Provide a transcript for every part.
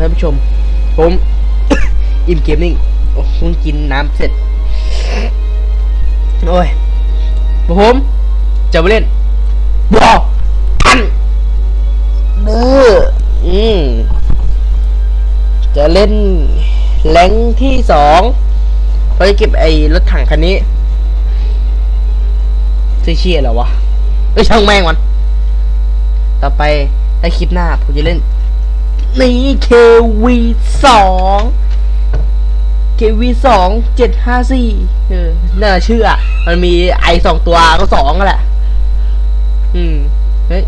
ท่านผู้ชม ผม อิมเกมมิ่งโอ้เพิ่งกินน้ำเสร็จ โอ้ย ผมจะมาเล่นบออันเด้ออืมจะเล่นแรงค์ที่สองเราจะเก็บไอ้รถถังคันนี้ชื่อเชี่ยเหรอวะเอ้ยช่างแม่งมัน ต่อไปในคลิปหน้าผมจะเล่น นี่ KV สอง KV สองเจ็ดห้าสี่เออน่าเชื่อ มันมีไอสองตัวก็สองก็แหละ อืม เฮ้ย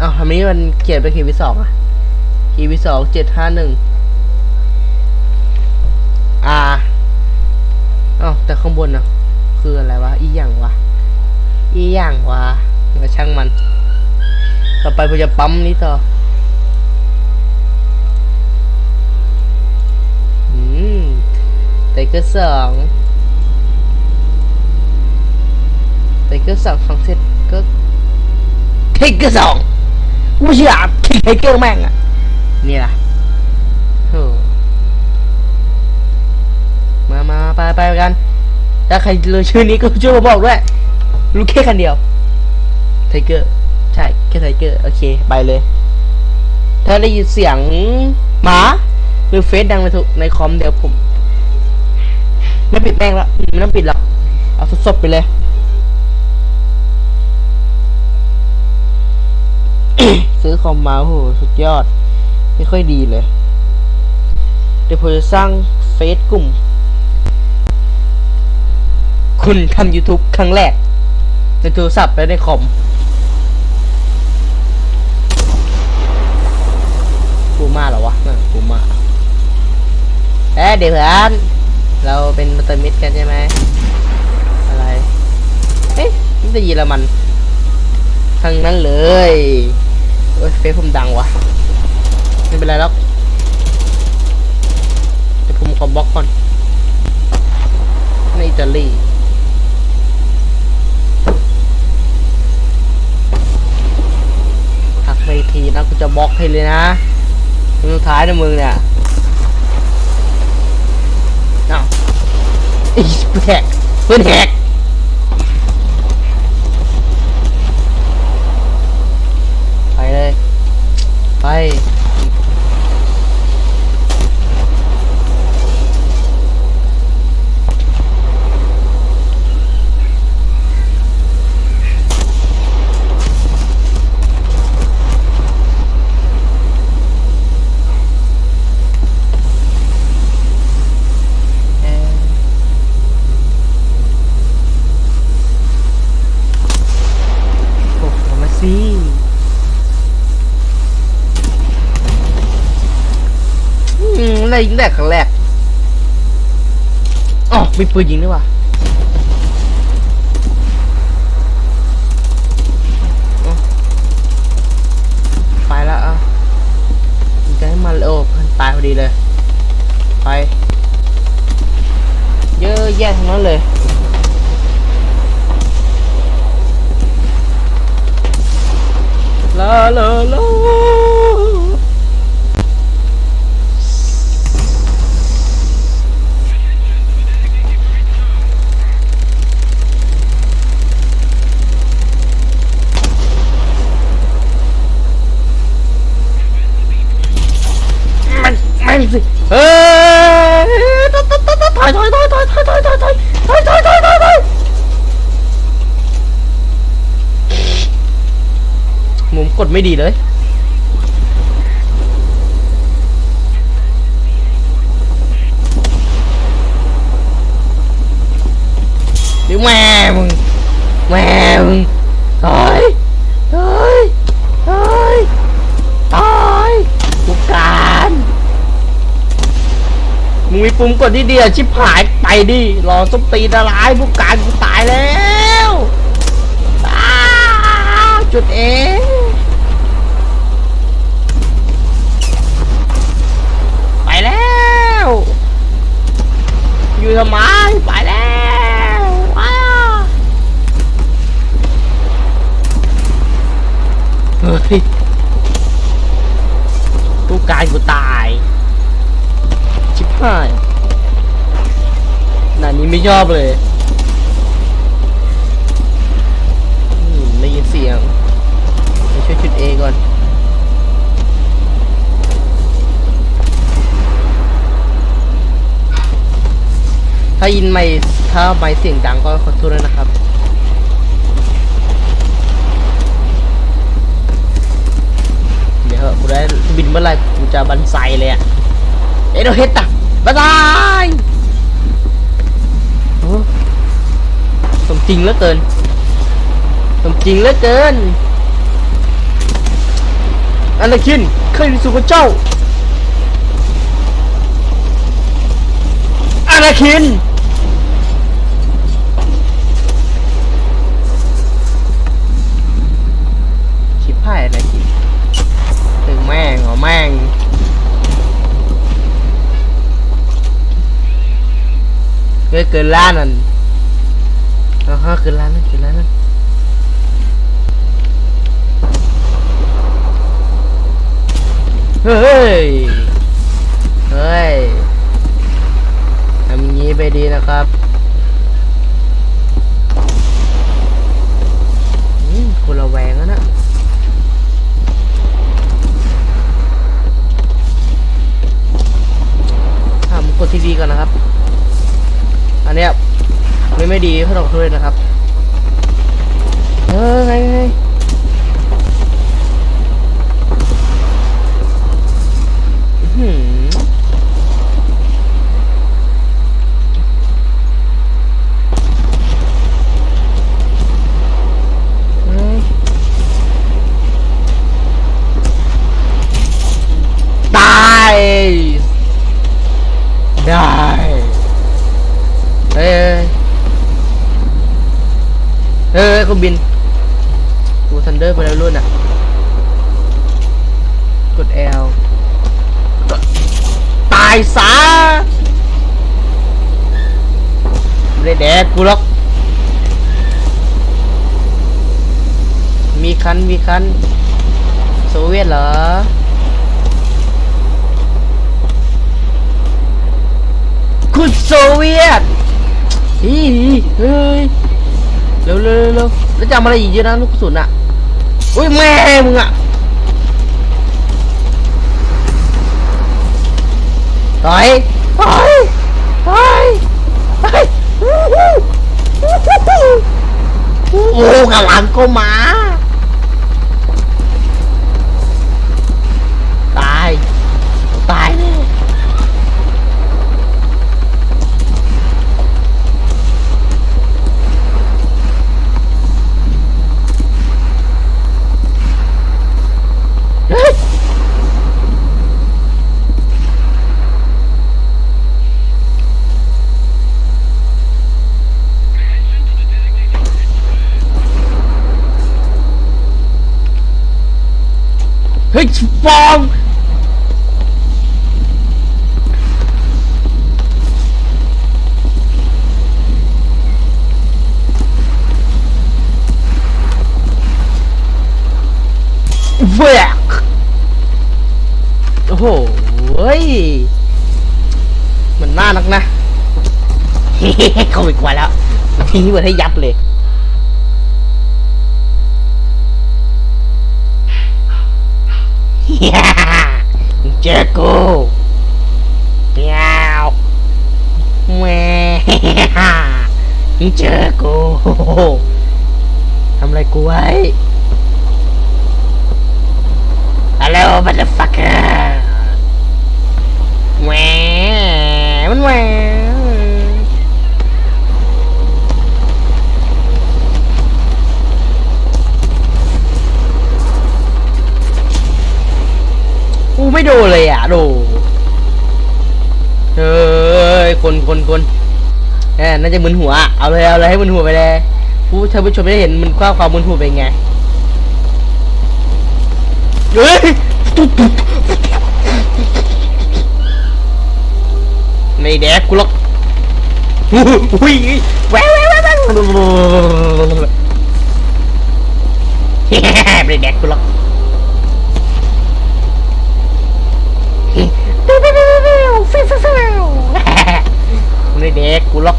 อ้าทำไมมันเขียนเป็น KV สองอะ KV สองเจ็ดห้าหนึ่งอ่าอ้าแต่ข้างบนนะคืออะไรวะ อีหยังวะ อีหยังวะเดี๋ยวช่างมัน ต่อไปผมจะปั๊มนี้ต่อ ไทเกอร์สองไทเกอร์สองของเสร็จก็ไทเกอร์สองกูไม่เชื่อไทเกอร์แม่งอะนี่ล่ะโอ้มามาไปไปกันถ้าใครรู้ชื่อนี้ก็ช่วยมาบอกด้วยรู้แค่คันเดียวไทเกอร์ใช่แค่ไทเกอร์โอเคไปเลย ถ้าได้ยินเสียงหมาหรือเฟซดังในโทรในคอมเดี๋ยวผม ไม่ปิดแม่งแล้วไม่ต้องปิดหรอกเอาสดๆไปเลยซื้อคอมมาโหสุดยอด ไม่ค่อยดีเลย เดี๋ยวผมจะสร้างเฟซกลุ่ม คุณทำ YouTube ครั้งแรก ในโทรศัพท์และในคอมปูมาเหรอวะนั่นปูมา เอ๊ะเดี๋ยวเพื่อน เราเป็นมัตเตอร์มิดกันใช่ไหมอะไรเอ๊ะนี่จะเยอรมันทั้งนั้นเลยโอ้ยเฟซผมดังวะไม่เป็นไรแล้วเดี๋ยวผมขอบล็อกก่อนในอิตาลีหักไปทีนะกูจะบล็อกให้เลยนะสุดท้ายนะมึงเนี่ยอ้าวอีเพื่อน แหกเพื่อนแหกไปเลย ไป เอ่อโอ้โหมาสิอืมอะไร ยิงแรกครั้งแรกอ๋อมีปืนยิงด้วยวะไปแล้วอะยิงให้มันเลยโอ้มันตายพอดีเลย ไป เยอะแยะทั้งนั้นเลยลาลาลา ดีเลย เดี๋ยวแม่มึง แม่มึงตายตายตายตายกูการมึงมีปุ่มกดที่เดียวชิบหายไปดิรอส้มตีนอะไรผู้การกูตายแล้วอ้าวจุดเองไปแล้ว อยู่ทำไม ไปแล้วว้าเฮ้ยกู ต้องการกูตาย ชิบหายหนานี้ไม่ชอบเลยอืมได้ยินเสียงไปช่วยจุดเอก่อนถ้ายินไม่ถ้าไม่เสียงดังก็ขอโทษด้วยนะครับเดี๋ยวกูได้บินเมื่อไร กูจะบันไซเลยอะเอโดเฮตอะบันไซโอ้สมจริงเหลือเกิน สมจริงเหลือเกินอนาคินเคยสู่กับเจ้าอนาคินชิบหายอนาคินถึงแม่งเหรอแม่ง เกินเกินล้านนั่นอ่าฮะเกินล้านนั่นเกินล้านนั่นเฮ้ย เฮ้ยทำอย่างนี้ไปดีนะครับอืมคนละแวงแล้วนะทำกดทีวีก่อนนะครับ อันเนี้ยไม่ไม่ดีเขาต้องขอโทษด้วยนะครับเออไงไงอื้อหือเฮ้ยตาย ได้เฮ้ยเฮ้ยเฮ้ยคุณบิน กูทันเดอร์ไปแล้วรุ่นอะ กด L ตายซะไม่ได้แดกกูหรอก มีคัน มีคัน โซเวียตเหรอคุณโซเวียตอีเฮ้ย ร็วเร็วเร็วเร็วแล้วจำอะไรอีกเยอะนะลูกกระสุนอะอุ้ยแม่มึงอะถอยถอยถอยถอยอู้หูอู้หูโอ้โหกำลังก็มาตายตายแน่ เฮ้ย เฮ้ยฟองแหวกโอ้โหเฮ้ยมั chờ cô. Miao chờ cô. Hôm nay cô ấy. Hello motherfucker. Mẹ. Mẹ. โดเฮ้ย คนคนคนแหมน่าจะมึนหัว เอาเลย เอาเลยให้มึนหัวไปเลย ผู้ท่านผู้ชมได้เห็นมันความความมึนหัวเป็นไง เฮ้ย ไม่แดกกูหรอกอุ้ยแววแววแววแววไม่ได้แดกกูหรอก ฟิวฟิวฟิวมึงเด็กกูหรอก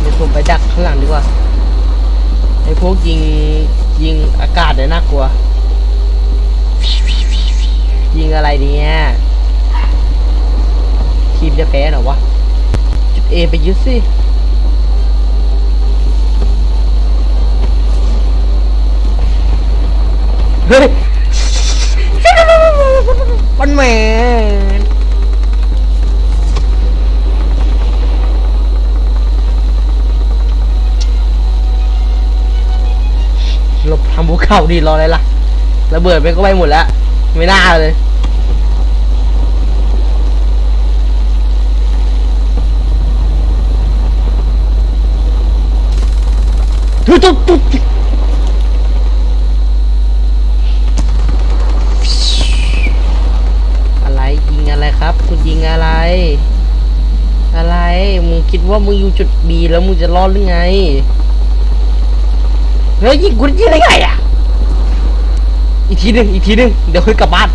เดี๋ยวผมไปดักข้างหลังดีกว่าไอ้พวกยิงยิงอากาศเนี่ยน่ากลัว ยิงอะไรเนี่ย ทีมจะแพ้เหรอวะ จุดเอไปยึดสิเฮ้ยมันแหมนหลบทำภูเขาดีรออะไรล่ะ ระเบิดไปก็ไปหมดแล้ว ไม่น่าเลย ตุ๊บตุ๊บตุ๊บ อะไรยิงอะไรครับ คุณยิงอะไร อะไร มึงคิดว่ามึงอยู่จุดบีแล้วมึงจะรอดหรือไง เฮ้ยยิงกูยิงได้ไงอะ อีกทีหนึ่งอีกทีหนึ่งเดี๋ยวค่อยกลับบ้าน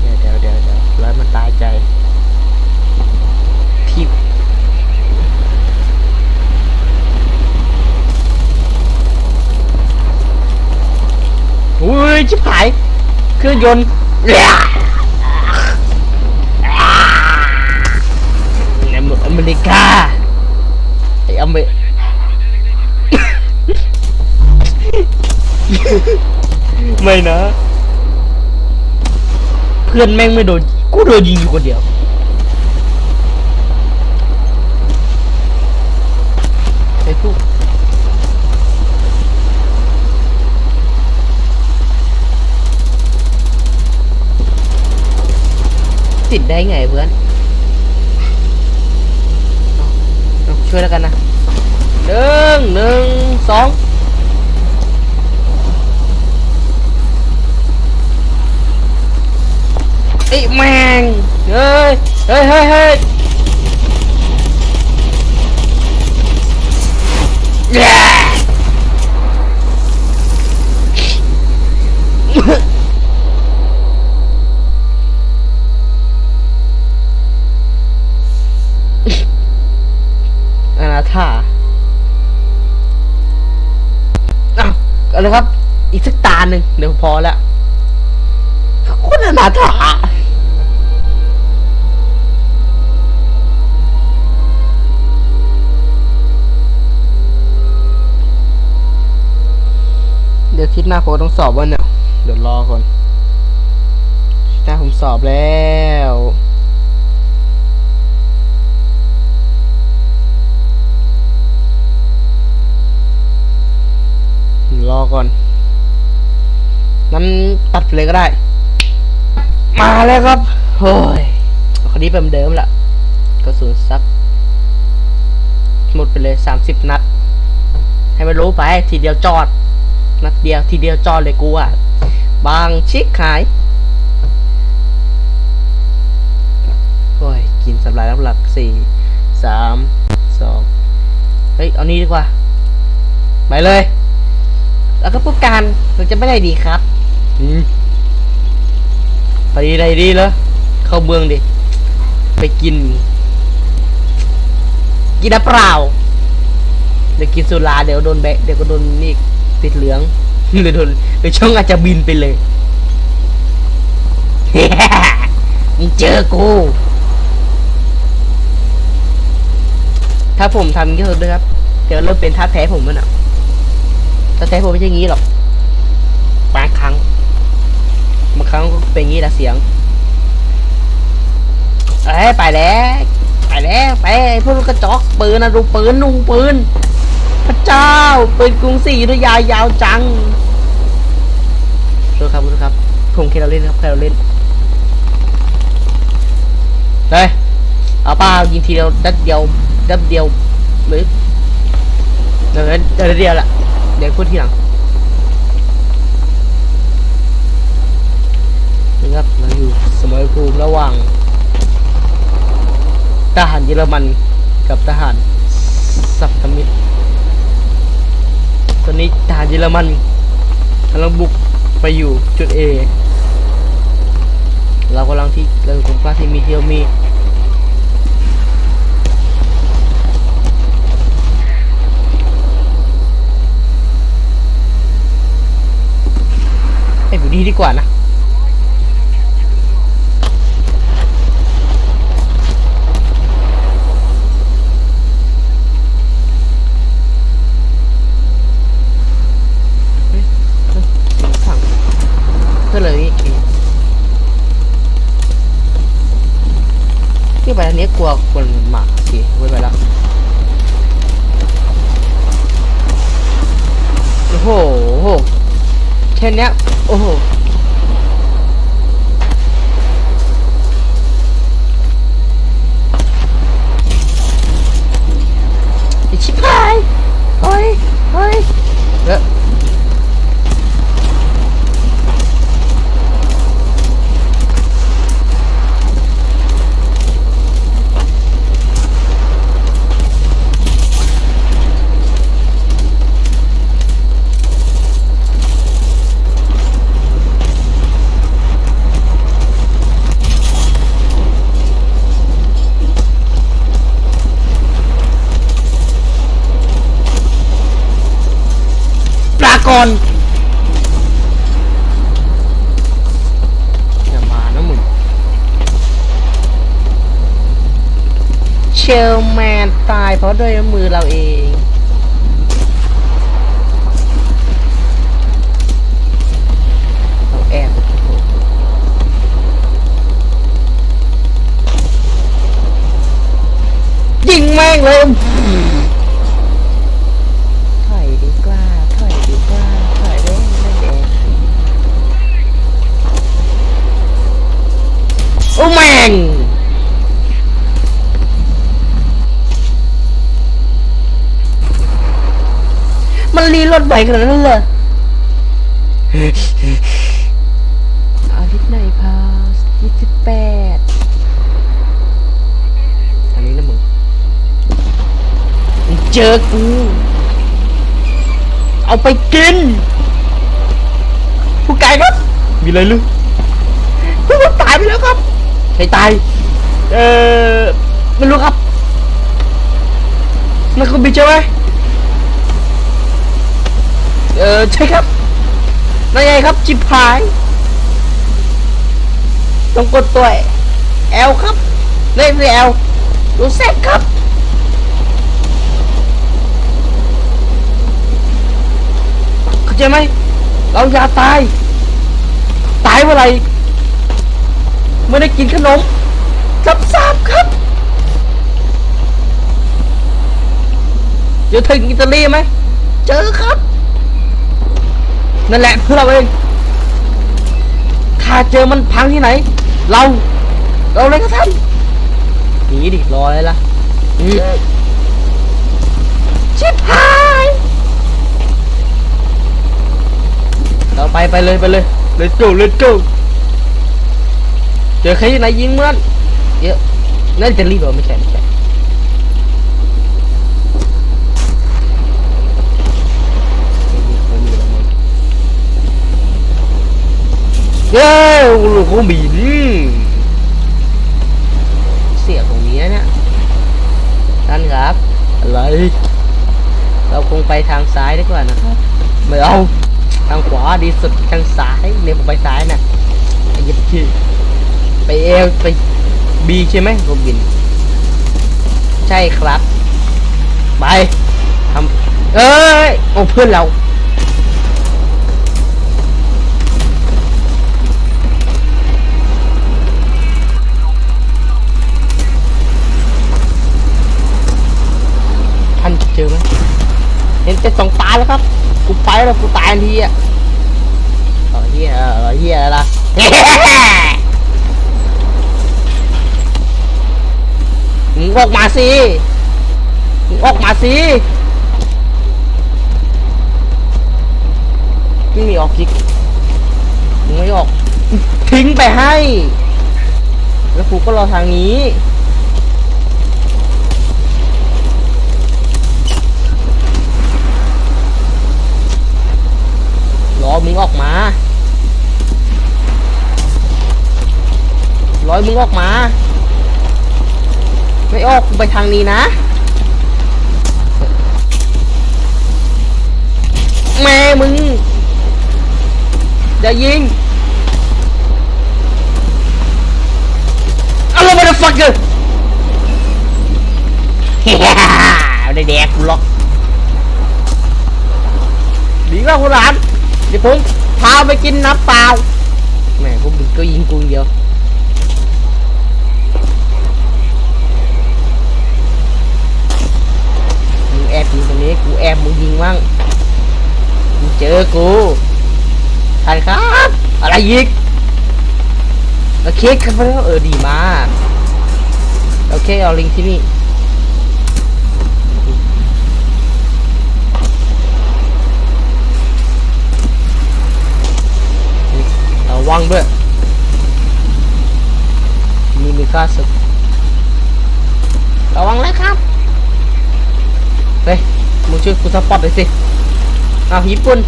เดี๋ยวเดี๋ยวเดี๋ยวเดี๋ยวร้อยมันตายใจ ที่อุ้ย ชิบหายเครื่องยนต์ในอเมริกาไออเมไม่นะ เพื่อนแม่งไม่โดนกูโดนยิงอยู่คนเดียว ไอ้พวก ติดได้ไงเพื่อนอช่วยแล้วกันนะหนึ่งหนึ่งสองไอ้แมงเฮ้ยเฮ้ยเฮ้ยเฮ้ยอนาถาอ้าวเอาเลยครับ อีกสักตาหนึ่งเดี๋ยวพอแล้วคุณอนาถาเดี๋ยวทิศหน้าผมต้องสอบวันเนี่ย เดี๋ยวรอก่อนทิตย์หน้าผมสอบแล้ว รอก่อน นั้นตัดเลยก็ได้ มาแล้วครับโอ้ยคนนี้เป็นเดิมละกระสุนซักหมดไปเลยสามสิบนัด ให้มันรู้ไป ทีเดียวจอด นัดเดียวทีเดียวจอดเลยกูอะ บางชิกขายโอ้ย กินสำหรับน้ำหลักสี่สามสองเฮ้ย เอานี้ดีกว่า ไปเลย แล้วก็ผู้การเราจะไม่ได้ดีครับอืมไปดีได้ดีเลยเข้าเมืองดิ ไปกิน กินน้ำเปล่า เดี๋ยวกินสุราเดี๋ยวโดนแบะเดี๋ยวก็โดนนี่ติดเหลืองหรือโดนหรือช่องอาจจะบินไปเลยมึงเจอกู ถ้าผมทำอย่างนี้สุดด้วยครับ เดี๋ยวเริ่มเป็นท่าแท้ผมมันอะ แต่แท้ผมไม่ใช่งี้หรอกบางครั้งบางครั้งก็เป็นงี้ละเสียงเอ้ยไปแล้วไปแล้วไปพวกกระจอกปืนนะดูปืนนูปืน พระเจ้าปืนกรุงศรีอยุธยายาวจังโทษครับครับผมแค่เราเล่นครับแค่เราเล่นเฮ้ยเอาปล่ายิงทีเดียวดัดเดียวดัดเดียวหรือเดี๋ยวเดี๋ยวละ ดี๋ยวพูดทีหลังนี่ครับเราอยู่สมรภูมิระหว่าง ทหารเยอรมันกับทหารสัพทมิตรตอนนี้ทหารเยอรมันกำลังบุกไปอยู่จุด A เรากำลังที่เราอยู่ตรงกลางที่มีเทียวมี ดีดีกว่านะเฮ้ยเฮ้ยเสียงสั่งก็เลยที่ไปทางนี้กลัวคนหมาสิไว้ไปแล้วโอ้โหโอ้โห แค่เนี้ย โอ้โห ลแมนตายเพราะด้วยมือเราเองเราแอบยิงแม่งเลยถอยดีกว่าถอยดีกว่าถอยเล่นไม่เด็กโอ้แม่ง มันรีรถไหวขนาดนั้นเลยอาทิตย์ไหนพาสยี่สิบแปดอันนี้นะมึงมึงเจอกู เอาไปกิน ผู้ไก่ครับ มีอะไรลึผู้มันตายไปแล้วครับใครตาย เออไม่รู้ครับนั่นคุณบินใช่ไหม เออใช่ครับนั่นไงครับจิบหาย ต้องกดตัวแอลครับ เลขคือแอลดูเซ็ตครับเข้าใจไหม เราอย่าตาย ตายเมื่อไรไม่ได้กินขนมซับซับครับ เดี๋ยวถึงอิตาลีไหม เจอครับ นั่นแหละเพื่อเราเองถ้าเจอมันพังที่ไหน เรา เราเลยก็ทำหนีดิรอเลยล่ะชิบหายเราไปไปเลยไปเลย let's go let's go เจอใครที่ไหนยิงมันเยอะนั่นจะรีบเหรอไม่ใช่ไม่ใช่ไม่มีไม่มีแล้วมึง เย้ลูกของบิน เสียตรงนี้เนี่ยท่านครับ อะไร เราคงไปทางซ้ายดีกว่านะครับ ไม่เอา ทางขวาดีสุดทางซ้ายเนี่ยผมไปซ้ายนะไอ้ยิบที่ไปเอลไปบีใช่ไหมโรบิน ใช่ครับ ไปทำเอ้ย โอ้เพื่อนเรา อไหมเห็นแต่สองตาแล้วครับ กูไปแล้วกูตายทันทีอะเออเฮียเออเฮียอะไรล่ะมึงออกมาสิมึงออกมาสิมึงไม่ออกจิกมึงไม่ออก ทิ้งไปให้ แล้วกูก็รอทางนี้ มึงออกมาร้อยมึงออกมา ไม่ออกไปทางนี้นะ แม่มึงอย่ายิงอะไรมาเดฟักเกอร์ฮ่าได้แดกกูล็อกดีมาคุณหลาน ดี๋ยวผมพาไปกินน้ำเปล่าแหม่พวกมึงก็ยิงกูอย่างเดียวมึงแอบยิงตรงนี้กูแอบมึงยิงมั่งมึงเจอกูท่านครับ อะไรอีกโอเคครับเออดีมากโอเคเอาลิงที่นี่ ระวังด้วย มีมีค่าศึกระวังเลยครับเฮ้ยมึงช่วยกูสปอตหน่อยสิเอาญี่ปุ่น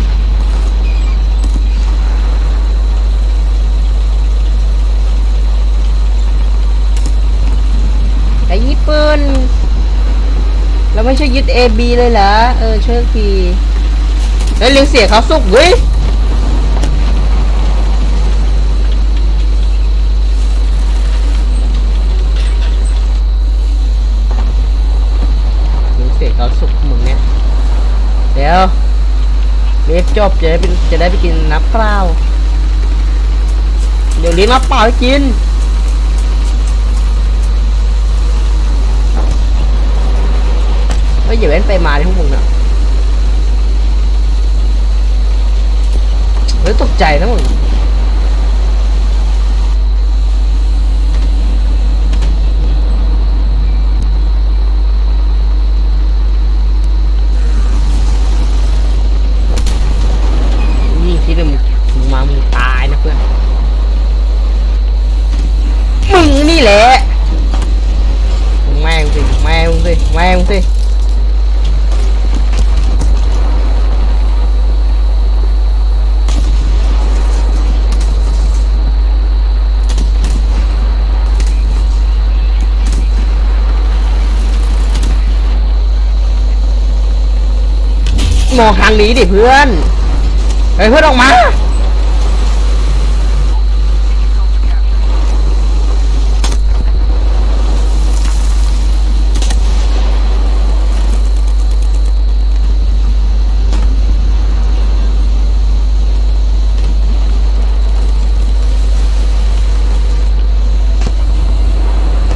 ไอ้ญี่ปุ่นเราไม่ใช่ยึด A B เลยเหรอเออช่วยทีเฮ้ยเลี้ยงเสียเขาสุกเว้ย หรือ เขาสุกมึงเนี่ย เดี๋ยวเรียบจบจะได้ไปจะได้ไปกินน้ำเปล่า เดี๋ยวเลี้ยงน้ำเปล่าให้กินเฮ้ยอย่าเว้นไปมาที่พวกมึงนะเฮ้ยตกใจนะมึงคิดว่ามึงมึงมามึงตายนะเพื่อน มึงนี่แหละมึงแม่งสิแม่งสิแม่งสิม องทางนี้ดิเพื่อนเฮ้ยเพื่อนออกมา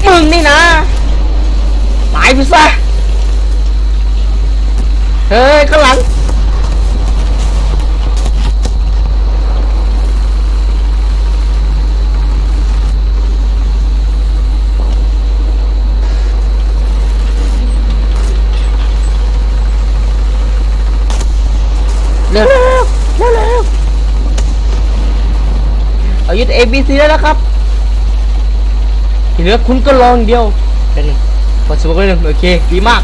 มึงนี่นะตายไปซะเฮ้ยข้างหลัง ร็วเร็วเร็วเร็วเอายึด A B C แล้วครับทีเหลือคุณก็ลองเดียวเดี๋ยวนึงพอสมมติหนึ่งโอเคดีมาก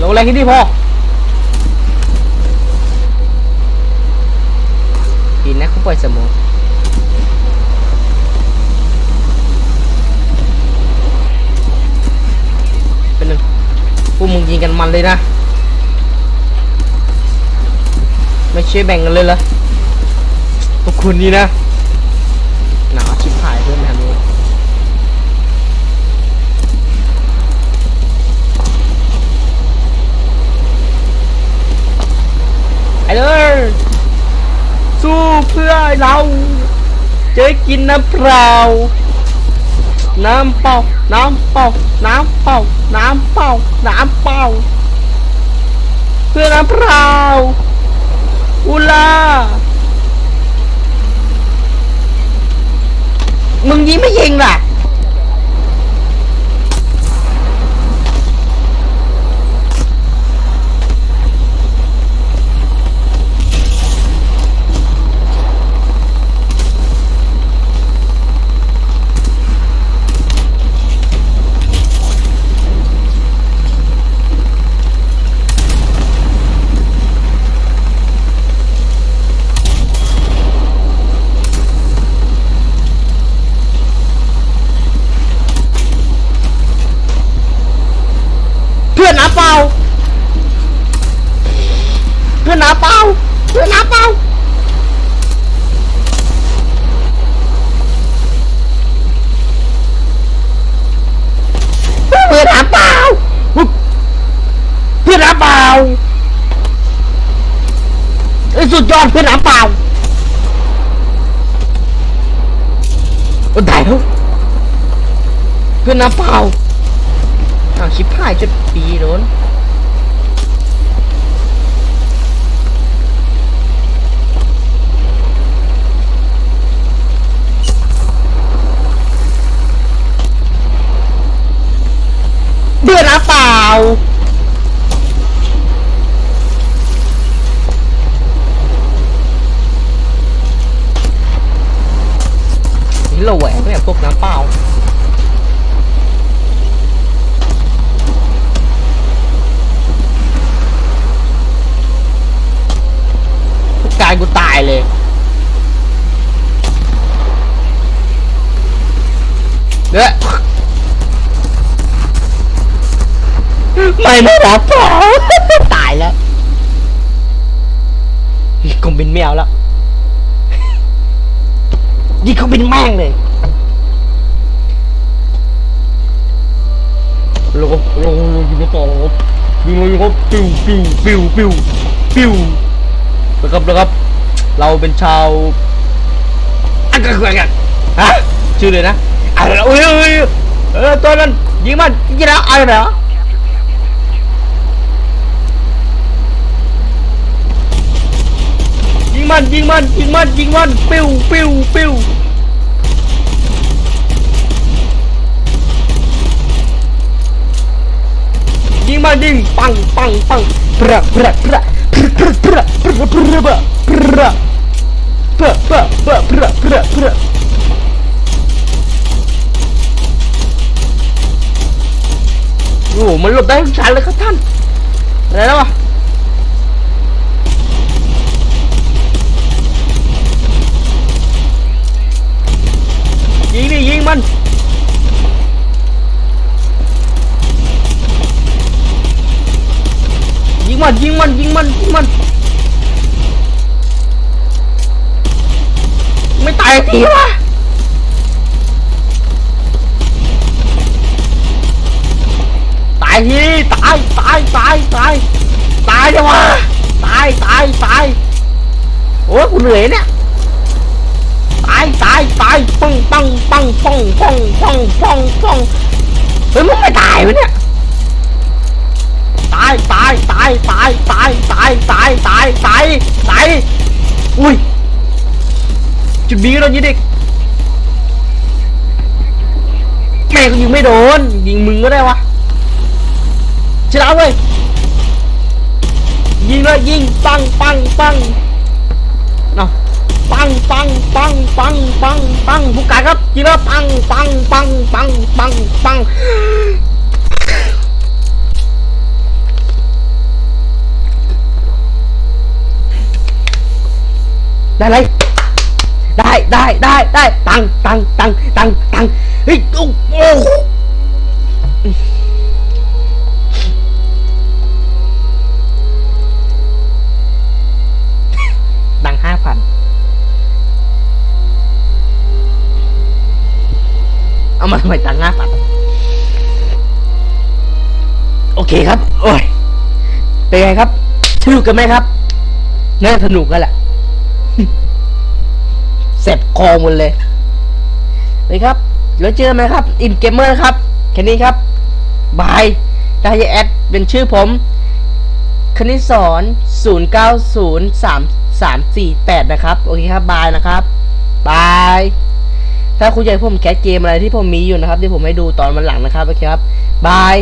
ลงแรงที่นี่พอดีนะเขาปล่อยสมองเป็นหนึ่งพวกมึงยิงกันมันเลยนะ ไม่ช่วยแบ่งกันเลยเหรอพวกคุณนี่นะหนาวชิบหายเพื่อนทำนี้ไอ้เลยสู้เพื่อเราจะได้กินน้ำเปล่า น้ำเปล่า น้ำเปล่า น้ำเปล่า น้ำเปล่า น้ำเปล่า เพื่อน้ำเปล่า กูลามึงยิงไม่ยิงล่ะ พื่อนน้ำเปล่า เพื่อนน้ำเปล่า เพื่อนน้ำเปล่า เพื่อนน้ำเปล่า เพื่อนน้ำเปล่าไอ้สุดยอดเพื่อนน้ำเปล่าได้แล้วเพื่อนน้ำเปล่าาวชิบหายจะปีโดนเบื่อนะเปล่า นี่เราแหวงเนี่ยพวกน้ำเปล่า พวกกายกูตายเลยเด้อไม่ไม่รับเปล่า ตายแล้วคงเป็นแมวแล้ว ยิงเขาเป็นแม่งเลยแล้วก็ลงยิงเขาต่อยิงเลยครับปิ้ว ปิ้วปิ้วปิ้วปิ้วนะครับนะครับ เราเป็นชาวอันกันกันฮะชื่อเลยนะอะไรนะเอ้ยเอ้ยเออตัวนั้นยิงมันยิงแล้วอะไรนะยิงมันยิงมันยิงมันยิงมันปิ้วปิ้วปิ้ว ยิงมายิงปังปังปังพระพระพระพระพระพระพระพระพระพระพระพระพระพระพระพระพระโอ้มันหลบได้ทุกชั้นเลยครับท่านอะไรแล้ววะยิงดิยิงมัน ยิงมันยิงมันยิงมันยิงมัน ไม่ตายทีวะตายทีตายตายตายตายตายจังวะตายตายตายโอ้ยกูเหนื่อยเนี่ยตายตายตายปังปังปังปังปังปังปังปังเฮ้ยมึงไม่ตายวะเนี่ยายตายตายตายตายตายตายตายตายตายอุ้ยจุดบีเรายิงเด็กแม่ก็ยิงไม่โดน ยิงมึงก็ได้วะชนะเว้ยยิงเลยยิงปังปังปังเนาะปังปังปังปังปังปังผู้การครับยิงแล้วปังปังปังปังปังปัง ได้เลยได้ได้ได้ได้ตังตังตังตังตังเฮ้ยโอ้โอ้ดังห้าพันเอามาทำไมตังห้าพันโอเคครับ โอ้ยเป็นไงครับสนุกกันไหมครับ น่าสนุกกันแหละ เสพคอหมดเลยเลยครับ แล้วเจอไหมครับ อินเกมเมอร์ครับ แค่นี้ครับ บายได้แอดเป็นชื่อผม คณิตสอน090338 นะครับ โอเคครับ บายนะครับ บาย ถ้าคุณอยากผมแคสเกมอะไรที่ผมมีอยู่นะครับที่ผมให้ดูตอนวันหลังนะครับ โอเคครับ บาย